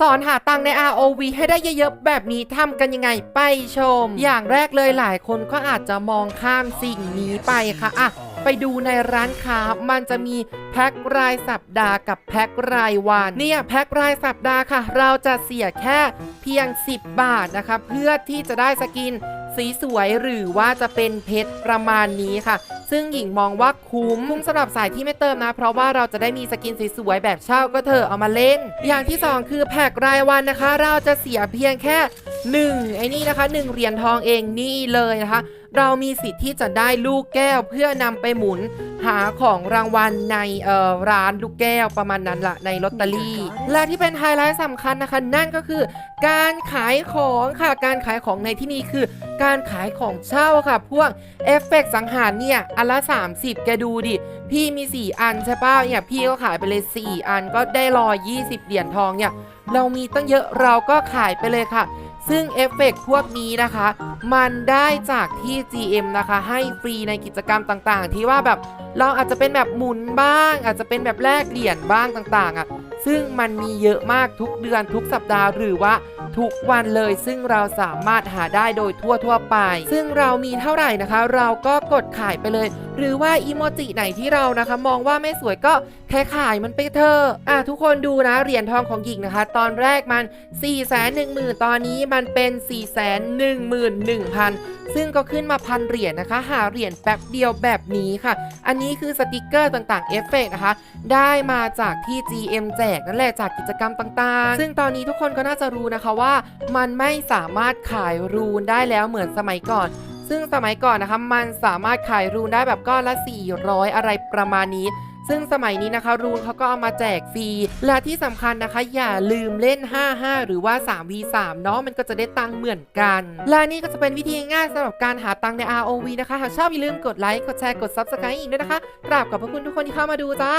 สอนหาตังค์ใน ROV ให้ได้เยอะๆแบบนี้ทำกันยังไงไปชม อย่างแรกเลยหลายคนก็อาจจะมองข้ามสิ่งนี้ไปค่ะอะ ไปดูในร้านค้ามันจะมีแพ็ครายสัปดาห์กับแพ็ครายวันเนี่ยแพ็ครายสัปดาห์ค่ะ เราจะเสียแค่เพียง 10 บาทนะคะ เพื่อที่จะได้สกินสีสวยหรือว่าจะเป็นเพชรประมาณนี้ค่ะ ซึ่งหญิงมองว่าคุ้มคุ้มสำหรับสายที่ไม่เติมนะ เพราะว่าเราจะได้มีสกินสวยๆแบบเช่าก็เถอเอามาเล่น อย่างที่ 2 คือแพ็กรายวันนะคะ เราจะเสียเพียงแค่ 1ไอ้นี่นะคะ1เหรียญทองเองนี่เลยนะคะ เรามีสิทธิ์ที่จะได้ลูกแก้วเพื่อนำไปหมุนหาของรางวัลในเอ่อร้านลูกแก้วประมาณนั้นละในลอตเตอรี่ และที่เป็นไฮไลท์สำคัญนะคะ นั่นก็คือ การขายของค่ะการขายของในที่นี้คือ การขายของเช่าค่ะ พวกเอฟเฟกต์สังหารเนี่ยอันละ 30 แกดูดิ พี่มี 4 อันใช่ป่ะเนี่ยพี่ก็ขายไปเลย 4 อันก็ได้รอย20 เหรียญทองเนี่ยเรามีตั้งเยอะเราก็ขายไปเลยค่ะ ซึ่งเอฟเฟกต์พวกนี้นะคะ มันได้จากที่ GM นะคะ ให้ฟรีในกิจกรรมต่างๆ ที่ว่าแบบเราอาจจะเป็นแบบหมุนบ้าง อาจจะเป็นแบบแลกเหรียญบ้างต่างๆอะซึ่งมันมีเยอะมากทุกเดือนทุกสัปดาห์หรือว่าทุกวันเลยซึ่งเราสามารถหาได้โดยทั่วทั่วไป ซึ่งเรามีเท่าไหร่นะคะ เราก็กดขายไปเลย หรือว่าอีโมจิไหนที่เรานะคะ มองว่าไม่สวยก็แค่ขายมันไปเถอะอะทุกคนดูนะเหรียญทองของหญิงนะคะ ตอนแรกมัน 4 1 0 0 0 0 ตอนนี้มันเป็น 4 1 1 0 0 0 ซึ่งก็ขึ้นมาพันเหรียญนะคะ หาเหรียญแป๊บเดียวแบบนี้ค่ะ อันนี้คือสติกเกอร์ต่างๆเอฟเฟกต์นะคะ ได้มาจากที่ GM แจกนั่นแหละจากกิจกรรมต่างๆ ซึ่งตอนนี้ทุกคนก็น่าจะรู้นะคะว่า มันไม่สามารถขายรูนได้แล้วเหมือนสมัยก่อนซึ่งสมัยก่อนนะคะมันสามารถขายรูนได้แบบก้อนละ 400 อะไรประมาณนี้ ซึ่งสมัยนี้นะคะ รูนเขาก็เอามาแจกฟรี และที่สำคัญนะคะ อย่าลืมเล่น 55 หรือว่า 3v3 เนาะมันก็จะได้ตังค์เหมือนกัน และนี่ก็จะเป็นวิธีง่ายสำหรับการหาตังค์ใน ROV นะคะ หากชอบอย่าลืมกดไลค์กดแชร์กด Subscribe อีกด้วยนะคะกราบขอบพระคุณทุกคนที่เข้ามาดูจ้า